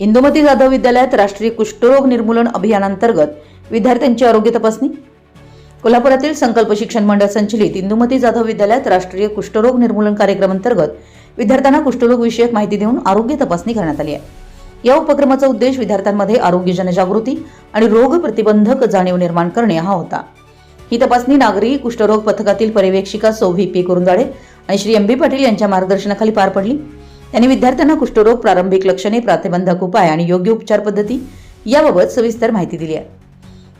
इंदुमती जाधव विद्यालयात राष्ट्रीय कुष्ठरोग निर्मूलन अभियानांतर्गत विद्यार्थ्यांची आरोग्य तपासणी? कोल्हापुरातील संकल्प शिक्षण मंडळ संचलित इंदुमती जाधव विद्यालयात राष्ट्रीय कुष्ठरोग निर्मूलन कार्यक्रमांतर्गत विद्यार्थ्यांना कुष्ठरोग विषयक माहिती देऊन आरोग्य तपासणी करण्यात आली आहे. या उपक्रमाचा उद्देश विद्यार्थ्यांमध्ये आरोग्य जनजागृती आणि रोग प्रतिबंधक जाणीव निर्माण करणे हा होता. ही तपासणी नागरी कुष्ठरोग पथकातील पर्यवेक्षिका सौ व्ही पी कुरुंदाडे आणि श्री एम बी पाटील यांच्या मार्गदर्शनाखाली पार पडली. त्यांनी विद्यार्थ्यांना कुष्ठरोग प्रारंभिक लक्षणे प्रतिबंधक उपाय आणि योग्य उपचार पद्धती याबाबत सविस्तर माहिती दिली आहे.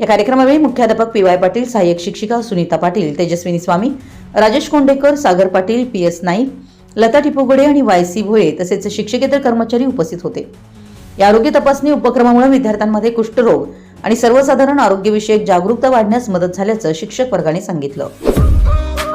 या कार्यक्रमावेळी मुख्याध्यापक पी वाय पाटील सहाय्यक शिक्षिका सुनीता पाटील तेजस्विनी स्वामी राजेश कोंडेकर सागर पाटील पी एस नाईक लता टिपोगडे आणि वाय सी भोये तसेच शिक्षकेतर कर्मचारी उपस्थित होते. या आरोग्य तपासणी उपक्रमामुळे विद्यार्थ्यांमध्ये कुष्ठरोग आणि सर्वसाधारण आरोग्यविषयक जागरूकता वाढण्यास मदत झाल्याचं शिक्षक वर्गाने सांगितलं.